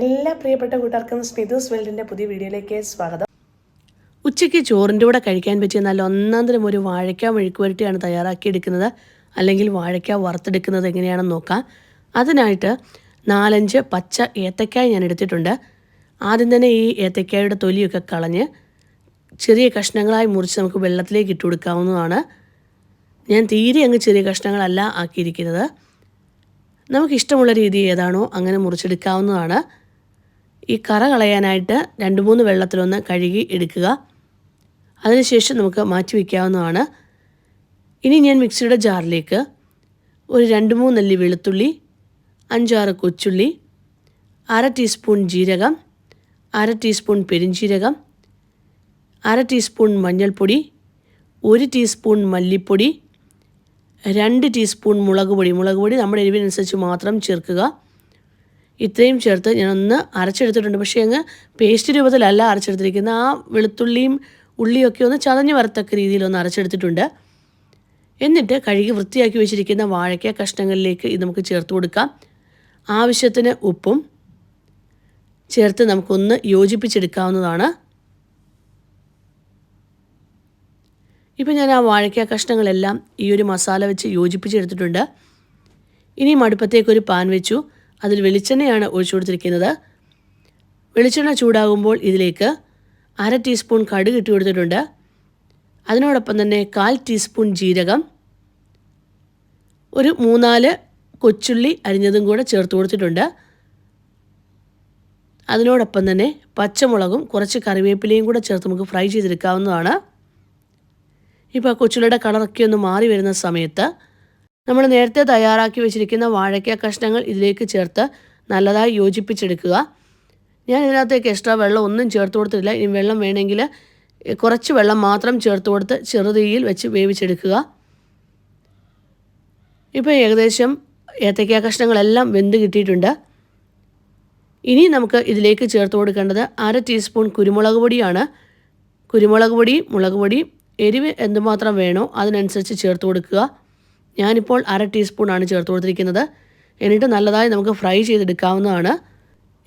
എല്ലാ പ്രിയപ്പെട്ട കൂട്ടുകാർക്കും സ്മിതൂസ് വേൾഡിന്റെ പുതിയ വീഡിയോയിലേക്ക് സ്വാഗതം. ഉച്ചയ്ക്ക് ചോറിന്റെ കൂടെ കഴിക്കാൻ പറ്റിയ നല്ല ഒന്നാന്തരം ഒരു വാഴയ്ക്ക മെഴുക്കുവരട്ടിയാണ് തയ്യാറാക്കിയെടുക്കുന്നത്. അല്ലെങ്കിൽ വാഴയ്ക്ക വറുത്തെടുക്കുന്നത് എങ്ങനെയാണെന്ന് നോക്കാം. അതിനായിട്ട് നാലഞ്ച് പച്ച ഏത്തക്കായ ഞാൻ എടുത്തിട്ടുണ്ട്. ആദ്യം തന്നെ ഈ ഏത്തക്കായയുടെ തൊലിയൊക്കെ കളഞ്ഞ് ചെറിയ കഷ്ണങ്ങളായി മുറിച്ച് നമുക്ക് വെള്ളത്തിലേക്ക് ഇട്ട് കൊടുക്കാവുന്നതാണ്. ഞാൻ തീരെ അങ്ങ് ചെറിയ കഷ്ണങ്ങളല്ല ആക്കിയിരിക്കുന്നത്. നമുക്കിഷ്ടമുള്ള രീതി ഏതാണോ അങ്ങനെ മുറിച്ചെടുക്കാവുന്നതാണ്. ഈ കറ കളയാനായിട്ട് രണ്ട് മൂന്ന് വെള്ളത്തിലൊന്ന് കഴുകി എടുക്കുക. അതിനുശേഷം നമുക്ക് മാറ്റി വയ്ക്കാവുന്നതാണ്. ഇനി ഞാൻ മിക്സിയുടെ ജാറിലേക്ക് ഒരു രണ്ട് മൂന്നല്ലി വെളുത്തുള്ളി അഞ്ചാറ് കൊച്ചുള്ളി അര ടീസ്പൂൺ ജീരകം അര ടീസ്പൂൺ പെരിഞ്ജീരകം അര ടീസ്പൂൺ മഞ്ഞൾപ്പൊടി ഒരു ടീസ്പൂൺ മല്ലിപ്പൊടി രണ്ട് ടീസ്പൂൺ മുളക് പൊടി. മുളക് പൊടി നമ്മുടെ എരിവിനനുസരിച്ച് മാത്രം ചേർക്കുക. ഇത്രയും ചേർത്ത് ഞാനൊന്ന് അരച്ചെടുത്തിട്ടുണ്ട്. പക്ഷേ അങ്ങ് പേസ്റ്റ് രൂപത്തിലല്ല അരച്ചെടുത്തിരിക്കുന്നത്. ആ വെളുത്തുള്ളിയും ഉള്ളിയൊക്കെ ഒന്ന് ചതഞ്ഞ് വരത്തക്ക രീതിയിലൊന്ന് അരച്ചെടുത്തിട്ടുണ്ട്. എന്നിട്ട് കഴുകി വൃത്തിയാക്കി വെച്ചിരിക്കുന്ന വാഴയ്ക്ക കഷ്ണങ്ങളിലേക്ക് ഇത് നമുക്ക് ചേർത്ത് കൊടുക്കാം. ആവശ്യത്തിന് ഉപ്പും ചേർത്ത് നമുക്കൊന്ന് യോജിപ്പിച്ചെടുക്കാവുന്നതാണ്. ഇപ്പം ഞാൻ ആ വാഴയ്ക്ക കഷ്ണങ്ങളെല്ലാം ഈ ഒരു മസാല വെച്ച് യോജിപ്പിച്ചെടുത്തിട്ടുണ്ട്. ഇനിയും അടുപ്പത്തേക്കൊരു പാൻ വെച്ചു. അതിൽ വെളിച്ചെണ്ണയാണ് ഒഴിച്ചു കൊടുത്തിരിക്കുന്നത്. വെളിച്ചെണ്ണ ചൂടാകുമ്പോൾ ഇതിലേക്ക് അര ടീസ്പൂൺ കടുക് ഇട്ട് കൊടുത്തിട്ടുണ്ട്. അതിനോടൊപ്പം തന്നെ കാൽ ടീസ്പൂൺ ജീരകം ഒരു മൂന്നാൽ കൊച്ചുള്ളി അരിഞ്ഞതും കൂടെ ചേർത്ത് കൊടുത്തിട്ടുണ്ട്. അതിനോടൊപ്പം തന്നെ പച്ചമുളകും കുറച്ച് കറിവേപ്പിലയും കൂടെ ചേർത്ത് നമുക്ക് ഫ്രൈ ചെയ്തെടുക്കാവുന്നതാണ്. ഇപ്പോൾ കൊച്ചുള്ളിയുടെ കളറൊക്കെ ഒന്ന് മാറി വരുന്ന സമയത്ത് നമ്മൾ നേരത്തെ തയ്യാറാക്കി വെച്ചിരിക്കുന്ന വാഴയ്ക്ക കഷ്ണങ്ങൾ ഇതിലേക്ക് ചേർത്ത് നല്ലതായി യോജിപ്പിച്ചെടുക്കുക. ഞാൻ ഇതിനകത്തേക്ക് എക്സ്ട്രാ വെള്ളം ഒന്നും ചേർത്ത് കൊടുത്തിട്ടില്ല. ഇനി വെള്ളം വേണമെങ്കിൽ കുറച്ച് വെള്ളം മാത്രം ചേർത്ത് കൊടുത്ത് ചെറുതീയിൽ വെച്ച് വേവിച്ചെടുക്കുക. ഇപ്പോൾ ഏകദേശം ഏത്തയ്ക്ക കഷ്ണങ്ങളെല്ലാം വെന്ത് കിട്ടിയിട്ടുണ്ട്. ഇനി നമുക്ക് ഇതിലേക്ക് ചേർത്ത് കൊടുക്കേണ്ടത് അര ടീസ്പൂൺ കുരുമുളക് പൊടിയാണ്. കുരുമുളക് പൊടി മുളക് പൊടി എരിവ് എന്തുമാത്രം വേണോ അതിനനുസരിച്ച് ചേർത്ത് കൊടുക്കുക. ഞാനിപ്പോൾ അര ടീസ്പൂണാണ് ചേർത്ത് കൊടുത്തിരിക്കുന്നത്. എന്നിട്ട് നല്ലതായി നമുക്ക് ഫ്രൈ ചെയ്തെടുക്കാവുന്നതാണ്.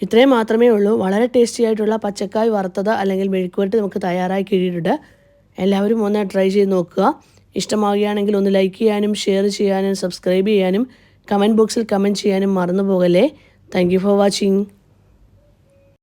ഇത്രയും മാത്രമേ ഉള്ളൂ. വളരെ ടേസ്റ്റി ആയിട്ടുള്ള പച്ചക്കായ് വറുത്തത് അല്ലെങ്കിൽ മെഴുക്കുവരട്ടി നമുക്ക് തയ്യാറായി കിഴിയിട്ടുണ്ട് എല്ലാവരും ഒന്ന് ട്രൈ ചെയ്ത് നോക്കുക. ഇഷ്ടമാവുകയാണെങ്കിൽ ഒന്ന് ലൈക്ക് ചെയ്യാനും ഷെയർ ചെയ്യാനും സബ്സ്ക്രൈബ് ചെയ്യാനും കമന്റ് ബോക്സിൽ കമന്റ് ചെയ്യാനും മറന്നു പോകല്ലേ. Thank for watching.